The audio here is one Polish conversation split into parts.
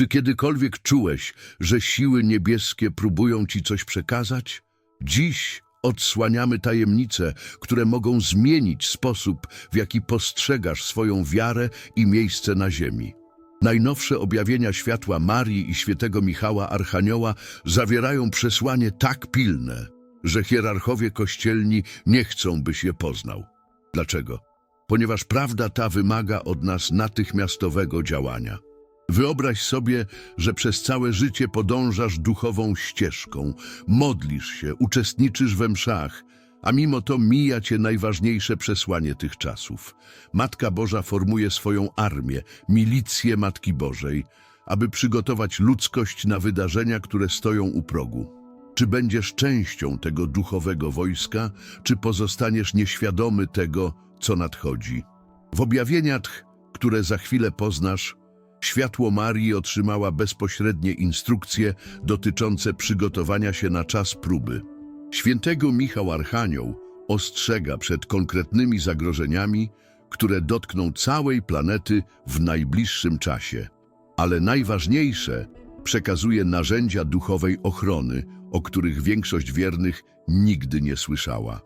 Czy kiedykolwiek czułeś, że siły niebieskie próbują ci coś przekazać? Dziś odsłaniamy tajemnice, które mogą zmienić sposób, w jaki postrzegasz swoją wiarę i miejsce na ziemi. Najnowsze objawienia światła Marii i świętego Michała Archanioła zawierają przesłanie tak pilne, że hierarchowie kościelni nie chcą, byś je poznał. Dlaczego? Ponieważ prawda ta wymaga od nas natychmiastowego działania. Wyobraź sobie, że przez całe życie podążasz duchową ścieżką, modlisz się, uczestniczysz we mszach, a mimo to mija cię najważniejsze przesłanie tych czasów. Matka Boża formuje swoją armię, milicję Matki Bożej, aby przygotować ludzkość na wydarzenia, które stoją u progu. Czy będziesz częścią tego duchowego wojska, czy pozostaniesz nieświadomy tego, co nadchodzi? W objawieniach, które za chwilę poznasz, światło Marii otrzymała bezpośrednie instrukcje dotyczące przygotowania się na czas próby. Świętego Michał Archanioł ostrzega przed konkretnymi zagrożeniami, które dotkną całej planety w najbliższym czasie. Ale najważniejsze, przekazuje narzędzia duchowej ochrony, o których większość wiernych nigdy nie słyszała.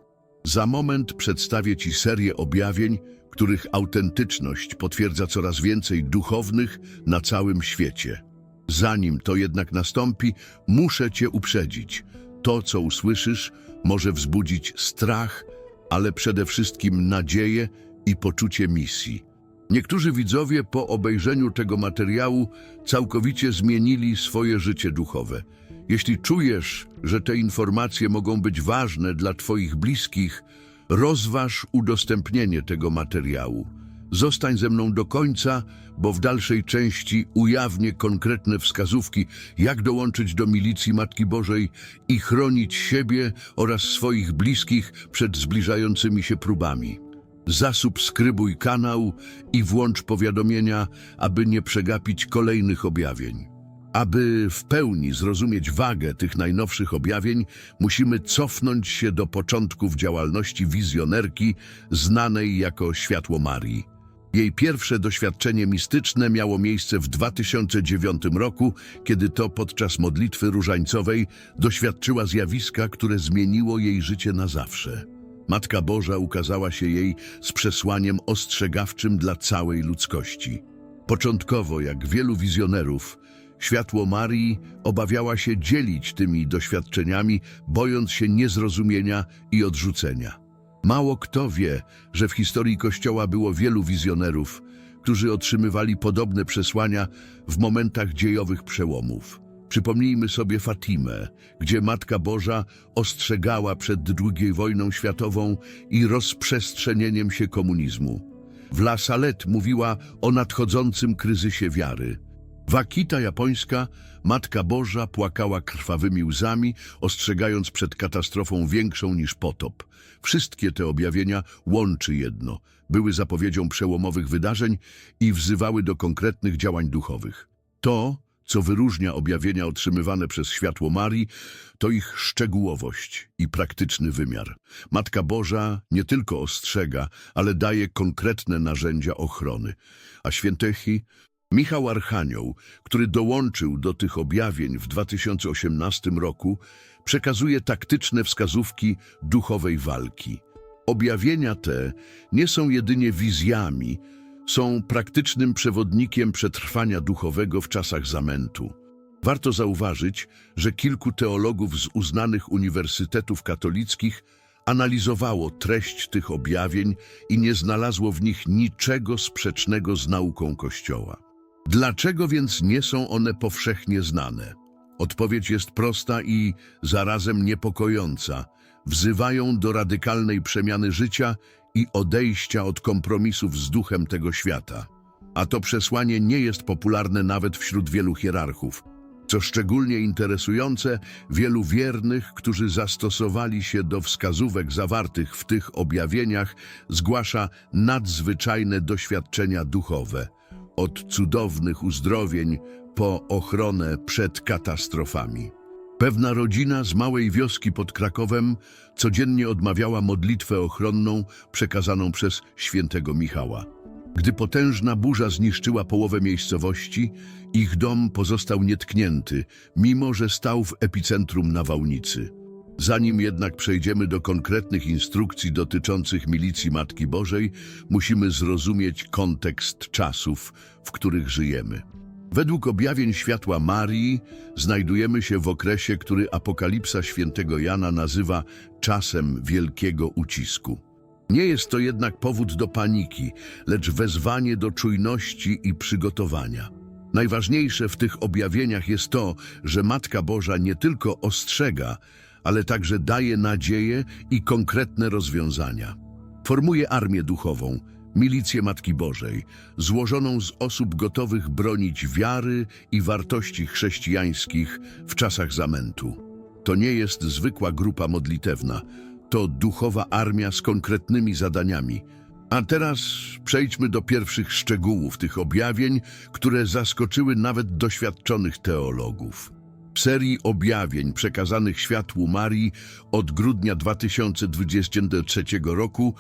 Za moment przedstawię Ci serię objawień, których autentyczność potwierdza coraz więcej duchownych na całym świecie. Zanim to jednak nastąpi, muszę Cię uprzedzić. To, co usłyszysz, może wzbudzić strach, ale przede wszystkim nadzieję i poczucie misji. Niektórzy widzowie po obejrzeniu tego materiału całkowicie zmienili swoje życie duchowe. Jeśli czujesz, że te informacje mogą być ważne dla Twoich bliskich, rozważ udostępnienie tego materiału. Zostań ze mną do końca, bo w dalszej części ujawnię konkretne wskazówki, jak dołączyć do milicji Matki Bożej i chronić siebie oraz swoich bliskich przed zbliżającymi się próbami. Zasubskrybuj kanał i włącz powiadomienia, aby nie przegapić kolejnych objawień. Aby w pełni zrozumieć wagę tych najnowszych objawień, musimy cofnąć się do początków działalności wizjonerki znanej jako Światło Marii. Jej pierwsze doświadczenie mistyczne miało miejsce w 2009 roku, kiedy to podczas modlitwy różańcowej doświadczyła zjawiska, które zmieniło jej życie na zawsze. Matka Boża ukazała się jej z przesłaniem ostrzegawczym dla całej ludzkości. Początkowo, jak wielu wizjonerów, światło Marii obawiała się dzielić tymi doświadczeniami, bojąc się niezrozumienia i odrzucenia. Mało kto wie, że w historii Kościoła było wielu wizjonerów, którzy otrzymywali podobne przesłania w momentach dziejowych przełomów. Przypomnijmy sobie Fatimę, gdzie Matka Boża ostrzegała przed II wojną światową i rozprzestrzenieniem się komunizmu. W La Salette mówiła o nadchodzącym kryzysie wiary. Wakita japońska, Matka Boża płakała krwawymi łzami, ostrzegając przed katastrofą większą niż potop. Wszystkie te objawienia łączy jedno. Były zapowiedzią przełomowych wydarzeń i wzywały do konkretnych działań duchowych. To, co wyróżnia objawienia otrzymywane przez światło Marii, to ich szczegółowość i praktyczny wymiar. Matka Boża nie tylko ostrzega, ale daje konkretne narzędzia ochrony. A świętechy Michał Archanioł, który dołączył do tych objawień w 2018 roku, przekazuje taktyczne wskazówki duchowej walki. Objawienia te nie są jedynie wizjami, są praktycznym przewodnikiem przetrwania duchowego w czasach zamętu. Warto zauważyć, że kilku teologów z uznanych uniwersytetów katolickich analizowało treść tych objawień i nie znalazło w nich niczego sprzecznego z nauką Kościoła. Dlaczego więc nie są one powszechnie znane? Odpowiedź jest prosta i zarazem niepokojąca. Wzywają do radykalnej przemiany życia i odejścia od kompromisów z duchem tego świata. A to przesłanie nie jest popularne nawet wśród wielu hierarchów. Co szczególnie interesujące, wielu wiernych, którzy zastosowali się do wskazówek zawartych w tych objawieniach, zgłasza nadzwyczajne doświadczenia duchowe od cudownych uzdrowień po ochronę przed katastrofami. Pewna rodzina z małej wioski pod Krakowem codziennie odmawiała modlitwę ochronną przekazaną przez świętego Michała. Gdy potężna burza zniszczyła połowę miejscowości, ich dom pozostał nietknięty, mimo że stał w epicentrum nawałnicy. Zanim jednak przejdziemy do konkretnych instrukcji dotyczących milicji Matki Bożej, musimy zrozumieć kontekst czasów, w których żyjemy. Według objawień światła Marii znajdujemy się w okresie, który Apokalipsa świętego Jana nazywa czasem wielkiego ucisku. Nie jest to jednak powód do paniki, lecz wezwanie do czujności i przygotowania. Najważniejsze w tych objawieniach jest to, że Matka Boża nie tylko ostrzega, ale także daje nadzieję i konkretne rozwiązania. Formuje armię duchową, milicję Matki Bożej, złożoną z osób gotowych bronić wiary i wartości chrześcijańskich w czasach zamętu. To nie jest zwykła grupa modlitewna, to duchowa armia z konkretnymi zadaniami. A teraz przejdźmy do pierwszych szczegółów tych objawień, które zaskoczyły nawet doświadczonych teologów. W serii objawień przekazanych światłu Marii od grudnia 2023 roku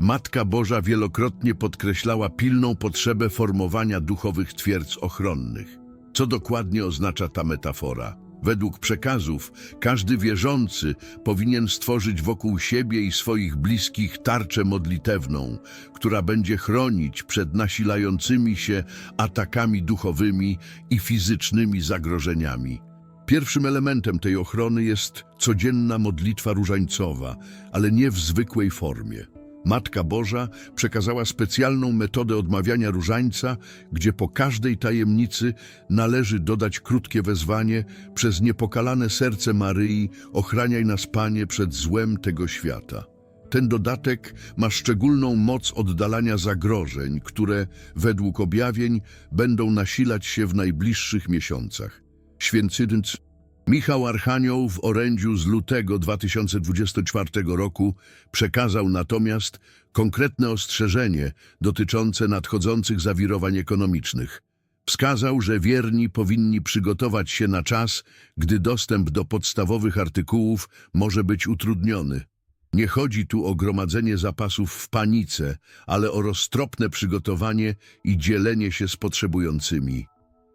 Matka Boża wielokrotnie podkreślała pilną potrzebę formowania duchowych twierdz ochronnych. Co dokładnie oznacza ta metafora? Według przekazów, każdy wierzący powinien stworzyć wokół siebie i swoich bliskich tarczę modlitewną, która będzie chronić przed nasilającymi się atakami duchowymi i fizycznymi zagrożeniami. Pierwszym elementem tej ochrony jest codzienna modlitwa różańcowa, ale nie w zwykłej formie. Matka Boża przekazała specjalną metodę odmawiania różańca, gdzie po każdej tajemnicy należy dodać krótkie wezwanie przez niepokalane serce Maryi ochraniaj nas Panie przed złem tego świata. Ten dodatek ma szczególną moc oddalania zagrożeń, które, według objawień, będą nasilać się w najbliższych miesiącach. Święcydnt Michał Archanioł w orędziu z lutego 2024 roku przekazał natomiast konkretne ostrzeżenie dotyczące nadchodzących zawirowań ekonomicznych. Wskazał, że wierni powinni przygotować się na czas, gdy dostęp do podstawowych artykułów może być utrudniony. Nie chodzi tu o gromadzenie zapasów w panice, ale o roztropne przygotowanie i dzielenie się z potrzebującymi.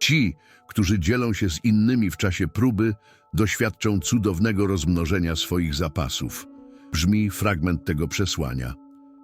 Ci, którzy dzielą się z innymi w czasie próby, doświadczą cudownego rozmnożenia swoich zapasów. Brzmi fragment tego przesłania.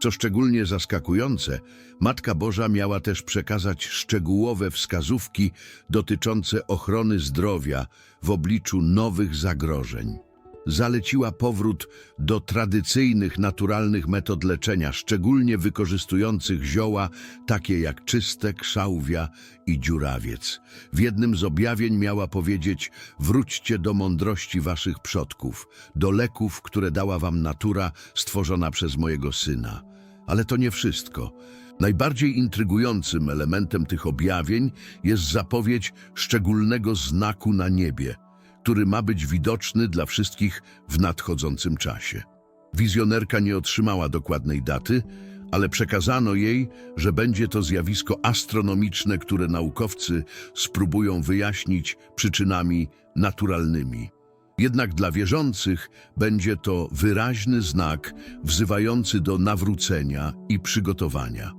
Co szczególnie zaskakujące, Matka Boża miała też przekazać szczegółowe wskazówki dotyczące ochrony zdrowia w obliczu nowych zagrożeń. Zaleciła powrót do tradycyjnych, naturalnych metod leczenia, szczególnie wykorzystujących zioła takie jak czystek, szałwia i dziurawiec. W jednym z objawień miała powiedzieć: Wróćcie do mądrości waszych przodków, do leków, które dała wam natura stworzona przez mojego syna. Ale to nie wszystko. Najbardziej intrygującym elementem tych objawień jest zapowiedź szczególnego znaku na niebie, który ma być widoczny dla wszystkich w nadchodzącym czasie. Wizjonerka nie otrzymała dokładnej daty, ale przekazano jej, że będzie to zjawisko astronomiczne, które naukowcy spróbują wyjaśnić przyczynami naturalnymi. Jednak dla wierzących będzie to wyraźny znak wzywający do nawrócenia i przygotowania.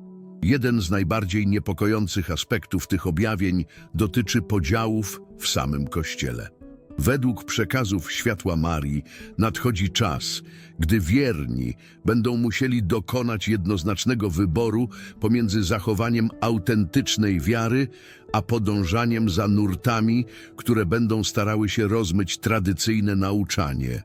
Jeden z najbardziej niepokojących aspektów tych objawień dotyczy podziałów w samym Kościele. Według przekazów światła Marii nadchodzi czas, gdy wierni będą musieli dokonać jednoznacznego wyboru pomiędzy zachowaniem autentycznej wiary, a podążaniem za nurtami, które będą starały się rozmyć tradycyjne nauczanie.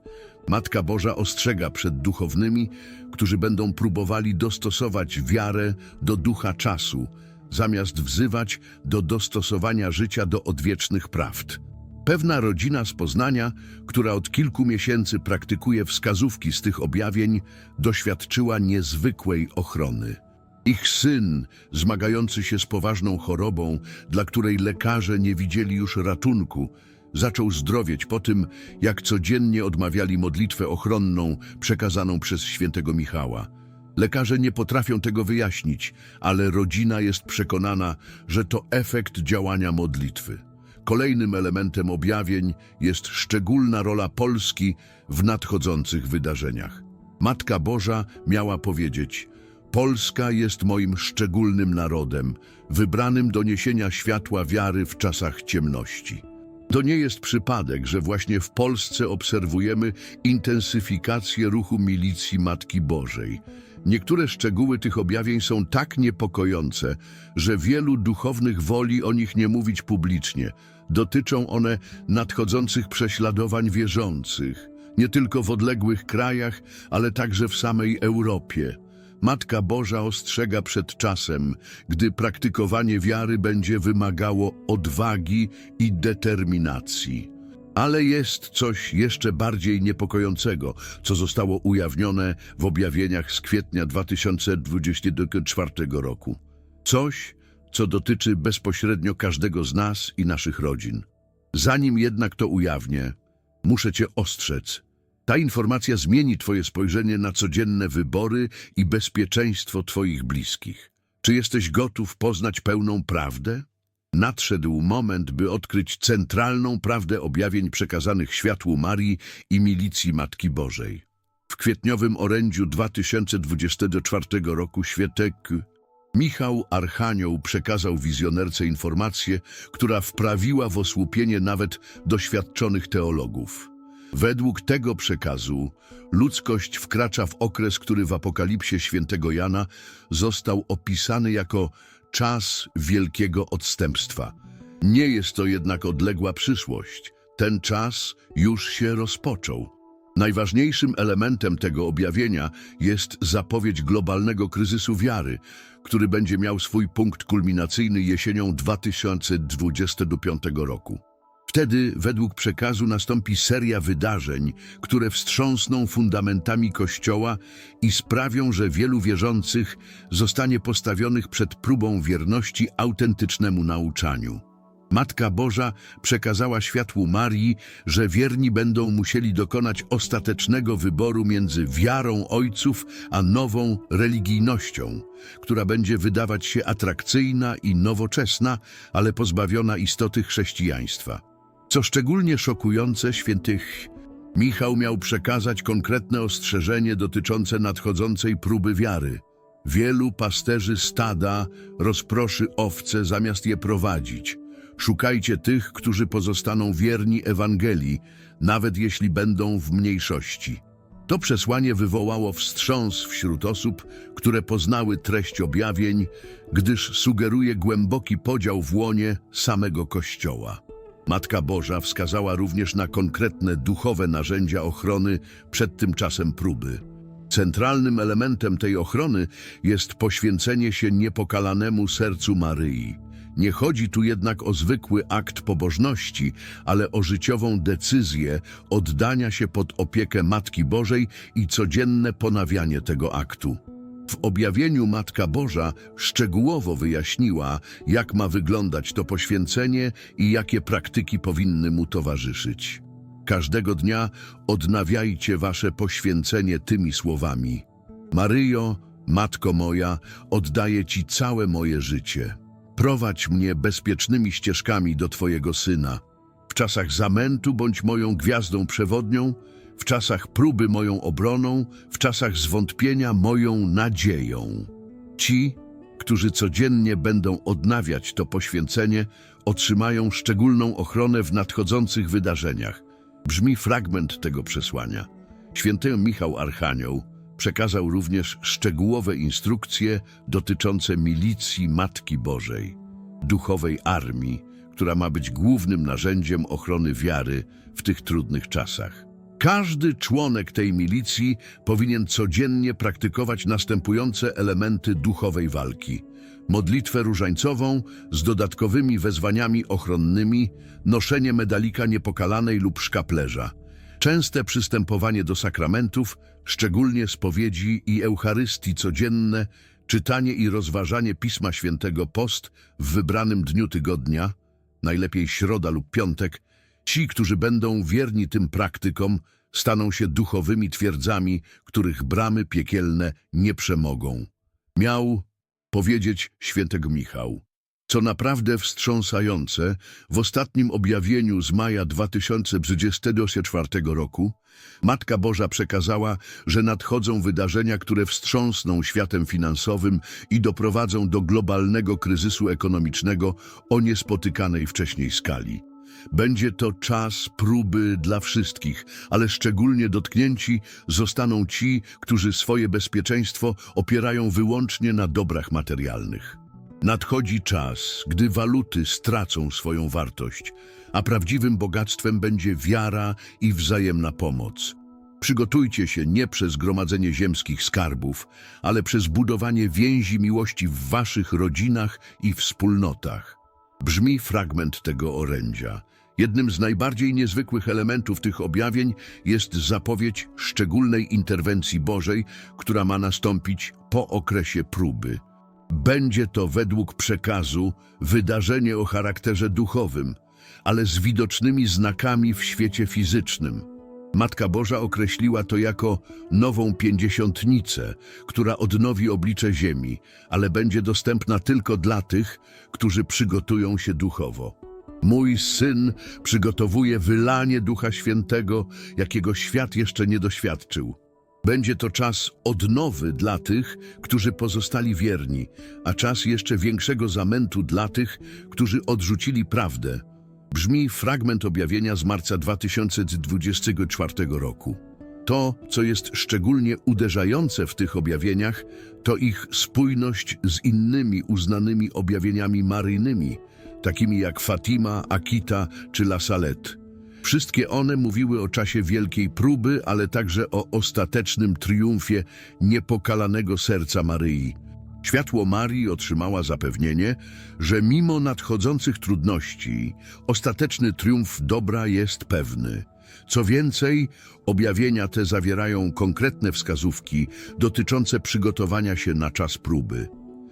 Matka Boża ostrzega przed duchownymi, którzy będą próbowali dostosować wiarę do ducha czasu, zamiast wzywać do dostosowania życia do odwiecznych prawd. Pewna rodzina z Poznania, która od kilku miesięcy praktykuje wskazówki z tych objawień, doświadczyła niezwykłej ochrony. Ich syn, zmagający się z poważną chorobą, dla której lekarze nie widzieli już ratunku, zaczął zdrowieć po tym, jak codziennie odmawiali modlitwę ochronną przekazaną przez świętego Michała. Lekarze nie potrafią tego wyjaśnić, ale rodzina jest przekonana, że to efekt działania modlitwy. Kolejnym elementem objawień jest szczególna rola Polski w nadchodzących wydarzeniach. Matka Boża miała powiedzieć: Polska jest moim szczególnym narodem, wybranym do niesienia światła wiary w czasach ciemności. To nie jest przypadek, że właśnie w Polsce obserwujemy intensyfikację ruchu milicji Matki Bożej. Niektóre szczegóły tych objawień są tak niepokojące, że wielu duchownych woli o nich nie mówić publicznie. Dotyczą one nadchodzących prześladowań wierzących, nie tylko w odległych krajach, ale także w samej Europie. Matka Boża ostrzega przed czasem, gdy praktykowanie wiary będzie wymagało odwagi i determinacji. Ale jest coś jeszcze bardziej niepokojącego, co zostało ujawnione w objawieniach z kwietnia 2024 roku. Coś, co dotyczy bezpośrednio każdego z nas i naszych rodzin. Zanim jednak to ujawnię, muszę Cię ostrzec. Ta informacja zmieni Twoje spojrzenie na codzienne wybory i bezpieczeństwo Twoich bliskich. Czy jesteś gotów poznać pełną prawdę? Nadszedł moment, by odkryć centralną prawdę objawień przekazanych światłu Marii i milicji Matki Bożej. W kwietniowym orędziu 2024 roku świętek Michał Archanioł przekazał wizjonerce informację, która wprawiła w osłupienie nawet doświadczonych teologów. Według tego przekazu ludzkość wkracza w okres, który w Apokalipsie świętego Jana został opisany jako czas wielkiego odstępstwa. Nie jest to jednak odległa przyszłość. Ten czas już się rozpoczął. Najważniejszym elementem tego objawienia jest zapowiedź globalnego kryzysu wiary, który będzie miał swój punkt kulminacyjny jesienią 2025 roku. Wtedy, według przekazu, nastąpi seria wydarzeń, które wstrząsną fundamentami Kościoła i sprawią, że wielu wierzących zostanie postawionych przed próbą wierności autentycznemu nauczaniu. Matka Boża przekazała światłu Marii, że wierni będą musieli dokonać ostatecznego wyboru między wiarą ojców a nową religijnością, która będzie wydawać się atrakcyjna i nowoczesna, ale pozbawiona istoty chrześcijaństwa. Co szczególnie szokujące, świętych Michał miał przekazać konkretne ostrzeżenie dotyczące nadchodzącej próby wiary. Wielu pasterzy stada rozproszy owce zamiast je prowadzić. Szukajcie tych, którzy pozostaną wierni Ewangelii, nawet jeśli będą w mniejszości. To przesłanie wywołało wstrząs wśród osób, które poznały treść objawień, gdyż sugeruje głęboki podział w łonie samego Kościoła. Matka Boża wskazała również na konkretne duchowe narzędzia ochrony przed tym czasem próby. Centralnym elementem tej ochrony jest poświęcenie się niepokalanemu sercu Maryi. Nie chodzi tu jednak o zwykły akt pobożności, ale o życiową decyzję oddania się pod opiekę Matki Bożej i codzienne ponawianie tego aktu. W objawieniu Matka Boża szczegółowo wyjaśniła, jak ma wyglądać to poświęcenie i jakie praktyki powinny mu towarzyszyć. Każdego dnia odnawiajcie wasze poświęcenie tymi słowami. Maryjo, Matko moja, oddaję Ci całe moje życie. Prowadź mnie bezpiecznymi ścieżkami do Twojego Syna. W czasach zamętu bądź moją gwiazdą przewodnią, w czasach próby moją obroną, w czasach zwątpienia moją nadzieją. Ci, którzy codziennie będą odnawiać to poświęcenie, otrzymają szczególną ochronę w nadchodzących wydarzeniach. Brzmi fragment tego przesłania. Święty Michał Archanioł przekazał również szczegółowe instrukcje dotyczące milicji Matki Bożej, duchowej armii, która ma być głównym narzędziem ochrony wiary w tych trudnych czasach. Każdy członek tej milicji powinien codziennie praktykować następujące elementy duchowej walki. Modlitwę różańcową z dodatkowymi wezwaniami ochronnymi, noszenie medalika niepokalanej lub szkaplerza, częste przystępowanie do sakramentów, szczególnie spowiedzi i Eucharystii codzienne, czytanie i rozważanie Pisma Świętego post w wybranym dniu tygodnia, najlepiej środa lub piątek, Ci, którzy będą wierni tym praktykom, staną się duchowymi twierdzami, których bramy piekielne nie przemogą. Miał powiedzieć świętego Michał. Co naprawdę wstrząsające, w ostatnim objawieniu z maja 2024 roku Matka Boża przekazała, że nadchodzą wydarzenia, które wstrząsną światem finansowym i doprowadzą do globalnego kryzysu ekonomicznego o niespotykanej wcześniej skali. Będzie to czas próby dla wszystkich, ale szczególnie dotknięci zostaną ci, którzy swoje bezpieczeństwo opierają wyłącznie na dobrach materialnych. Nadchodzi czas, gdy waluty stracą swoją wartość, a prawdziwym bogactwem będzie wiara i wzajemna pomoc. Przygotujcie się nie przez gromadzenie ziemskich skarbów, ale przez budowanie więzi miłości w waszych rodzinach i wspólnotach. Brzmi fragment tego orędzia. Jednym z najbardziej niezwykłych elementów tych objawień jest zapowiedź szczególnej interwencji Bożej, która ma nastąpić po okresie próby. Będzie to według przekazu wydarzenie o charakterze duchowym, ale z widocznymi znakami w świecie fizycznym. Matka Boża określiła to jako nową pięćdziesiątnicę, która odnowi oblicze ziemi, ale będzie dostępna tylko dla tych, którzy przygotują się duchowo. Mój syn przygotowuje wylanie Ducha Świętego, jakiego świat jeszcze nie doświadczył. Będzie to czas odnowy dla tych, którzy pozostali wierni, a czas jeszcze większego zamętu dla tych, którzy odrzucili prawdę. Brzmi fragment objawienia z marca 2024 roku. To, co jest szczególnie uderzające w tych objawieniach, to ich spójność z innymi uznanymi objawieniami maryjnymi, takimi jak Fatima, Akita czy La Salette. Wszystkie one mówiły o czasie wielkiej próby, ale także o ostatecznym triumfie niepokalanego serca Maryi. Światło Marii otrzymała zapewnienie, że mimo nadchodzących trudności, ostateczny triumf dobra jest pewny. Co więcej, objawienia te zawierają konkretne wskazówki dotyczące przygotowania się na czas próby.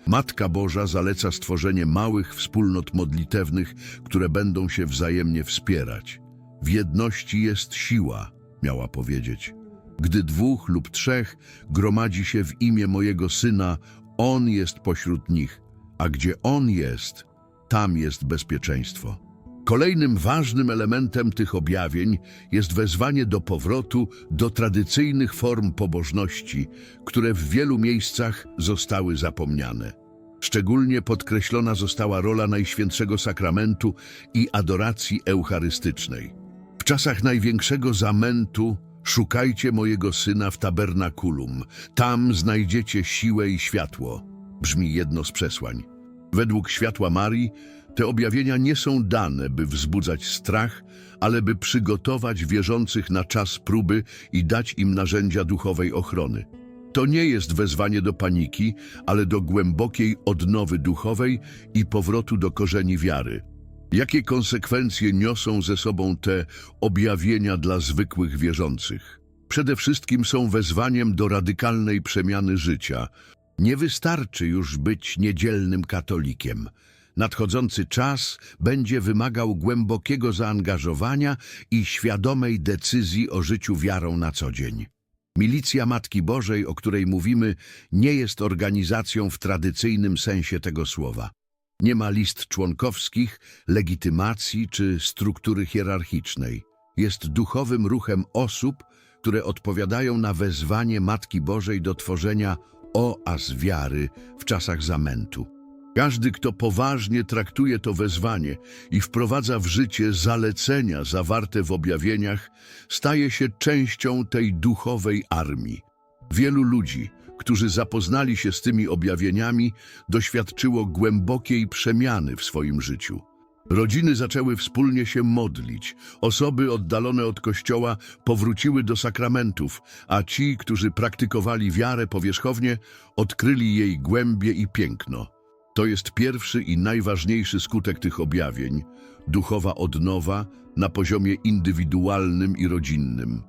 Matka Boża zaleca stworzenie małych wspólnot modlitewnych, które będą się wzajemnie wspierać. W jedności jest siła, miała powiedzieć. Gdy dwóch lub trzech gromadzi się w imię mojego Syna, On jest pośród nich, a gdzie On jest, tam jest bezpieczeństwo. Kolejnym ważnym elementem tych objawień jest wezwanie do powrotu do tradycyjnych form pobożności, które w wielu miejscach zostały zapomniane. Szczególnie podkreślona została rola Najświętszego Sakramentu i adoracji eucharystycznej. Czasach największego zamętu szukajcie mojego syna w tabernakulum. Tam znajdziecie siłę i światło. Brzmi jedno z przesłań. Według światła Marii te objawienia nie są dane, by wzbudzać strach, ale by przygotować wierzących na czas próby i dać im narzędzia duchowej ochrony. To nie jest wezwanie do paniki, ale do głębokiej odnowy duchowej i powrotu do korzeni wiary. Jakie konsekwencje niosą ze sobą te objawienia dla zwykłych wierzących? Przede wszystkim są wezwaniem do radykalnej przemiany życia. Nie wystarczy już być niedzielnym katolikiem. Nadchodzący czas będzie wymagał głębokiego zaangażowania i świadomej decyzji o życiu wiarą na co dzień. Milicja Matki Bożej, o której mówimy, nie jest organizacją w tradycyjnym sensie tego słowa. Nie ma list członkowskich, legitymacji czy struktury hierarchicznej. Jest duchowym ruchem osób, które odpowiadają na wezwanie Matki Bożej do tworzenia oaz wiary w czasach zamętu. Każdy, kto poważnie traktuje to wezwanie i wprowadza w życie zalecenia zawarte w objawieniach, staje się częścią tej duchowej armii. Wielu ludzi, którzy zapoznali się z tymi objawieniami, doświadczyło głębokiej przemiany w swoim życiu. Rodziny zaczęły wspólnie się modlić, osoby oddalone od kościoła powróciły do sakramentów, a ci, którzy praktykowali wiarę powierzchownie, odkryli jej głębie i piękno. To jest pierwszy i najważniejszy skutek tych objawień duchowa odnowa na poziomie indywidualnym i rodzinnym.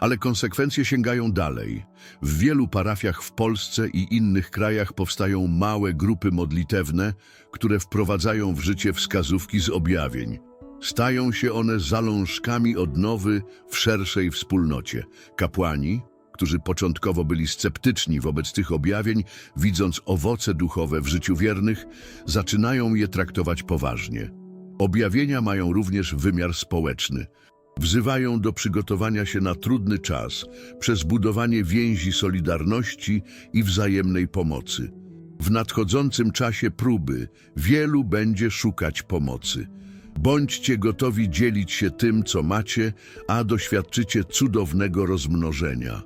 Ale konsekwencje sięgają dalej. W wielu parafiach w Polsce i innych krajach powstają małe grupy modlitewne, które wprowadzają w życie wskazówki z objawień. Stają się one zalążkami odnowy w szerszej wspólnocie. Kapłani, którzy początkowo byli sceptyczni wobec tych objawień, widząc owoce duchowe w życiu wiernych, zaczynają je traktować poważnie. Objawienia mają również wymiar społeczny. Wzywają do przygotowania się na trudny czas przez budowanie więzi solidarności i wzajemnej pomocy. W nadchodzącym czasie próby wielu będzie szukać pomocy. Bądźcie gotowi dzielić się tym, co macie, a doświadczycie cudownego rozmnożenia.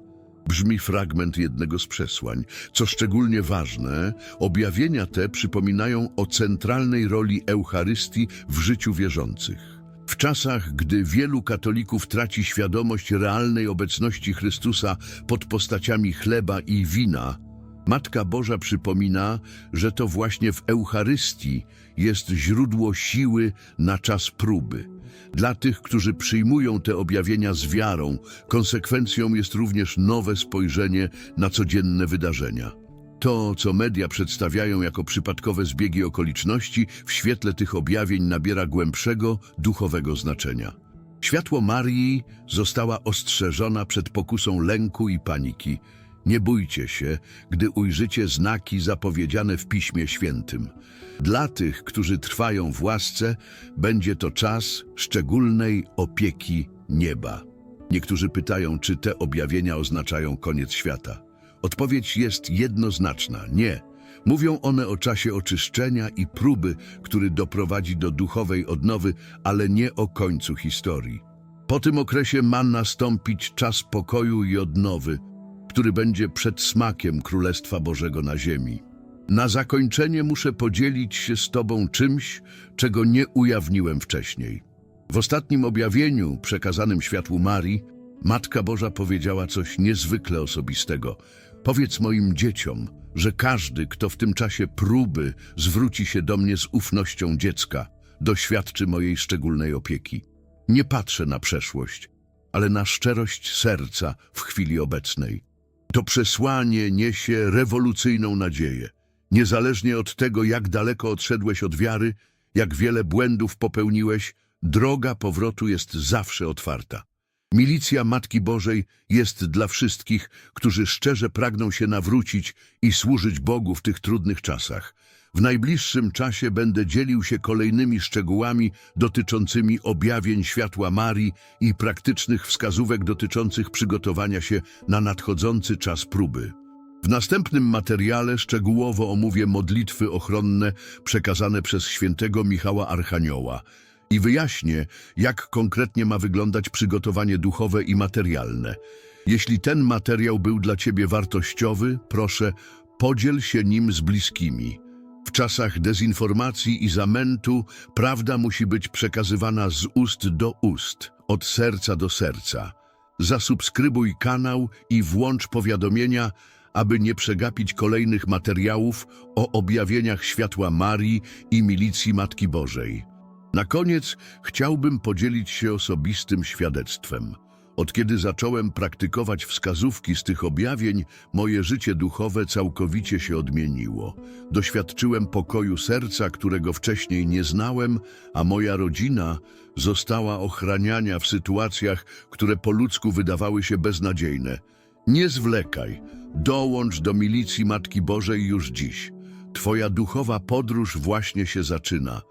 Brzmi fragment jednego z przesłań. Co szczególnie ważne, objawienia te przypominają o centralnej roli Eucharystii w życiu wierzących. W czasach, gdy wielu katolików traci świadomość realnej obecności Chrystusa pod postaciami chleba i wina, Matka Boża przypomina, że to właśnie w Eucharystii jest źródło siły na czas próby. Dla tych, którzy przyjmują te objawienia z wiarą, konsekwencją jest również nowe spojrzenie na codzienne wydarzenia. To, co media przedstawiają jako przypadkowe zbiegi okoliczności, w świetle tych objawień nabiera głębszego, duchowego znaczenia. Światło Marii została ostrzeżona przed pokusą lęku i paniki. Nie bójcie się, gdy ujrzycie znaki zapowiedziane w Piśmie Świętym. Dla tych, którzy trwają w łasce, będzie to czas szczególnej opieki nieba. Niektórzy pytają, czy te objawienia oznaczają koniec świata. Odpowiedź jest jednoznaczna – nie. Mówią one o czasie oczyszczenia i próby, który doprowadzi do duchowej odnowy, ale nie o końcu historii. Po tym okresie ma nastąpić czas pokoju i odnowy, który będzie przedsmakiem Królestwa Bożego na ziemi. Na zakończenie muszę podzielić się z Tobą czymś, czego nie ujawniłem wcześniej. W ostatnim objawieniu przekazanym światłu Marii, Matka Boża powiedziała coś niezwykle osobistego. Powiedz moim dzieciom, że każdy, kto w tym czasie próby zwróci się do mnie z ufnością dziecka, doświadczy mojej szczególnej opieki. Nie patrzę na przeszłość, ale na szczerość serca w chwili obecnej. To przesłanie niesie rewolucyjną nadzieję. Niezależnie od tego, jak daleko odszedłeś od wiary, jak wiele błędów popełniłeś, droga powrotu jest zawsze otwarta. Milicja Matki Bożej jest dla wszystkich, którzy szczerze pragną się nawrócić i służyć Bogu w tych trudnych czasach. W najbliższym czasie będę dzielił się kolejnymi szczegółami dotyczącymi objawień światła Marii i praktycznych wskazówek dotyczących przygotowania się na nadchodzący czas próby. W następnym materiale szczegółowo omówię modlitwy ochronne przekazane przez świętego Michała Archanioła i wyjaśnię, jak konkretnie ma wyglądać przygotowanie duchowe i materialne. Jeśli ten materiał był dla Ciebie wartościowy, proszę, podziel się nim z bliskimi. W czasach dezinformacji i zamętu prawda musi być przekazywana z ust do ust, od serca do serca. Zasubskrybuj kanał i włącz powiadomienia, aby nie przegapić kolejnych materiałów o objawieniach światła Marii i milicji Matki Bożej. Na koniec chciałbym podzielić się osobistym świadectwem. Od kiedy zacząłem praktykować wskazówki z tych objawień, moje życie duchowe całkowicie się odmieniło. Doświadczyłem pokoju serca, którego wcześniej nie znałem, a moja rodzina została ochraniania w sytuacjach, które po ludzku wydawały się beznadziejne. Nie zwlekaj, dołącz do milicji Matki Bożej już dziś. Twoja duchowa podróż właśnie się zaczyna.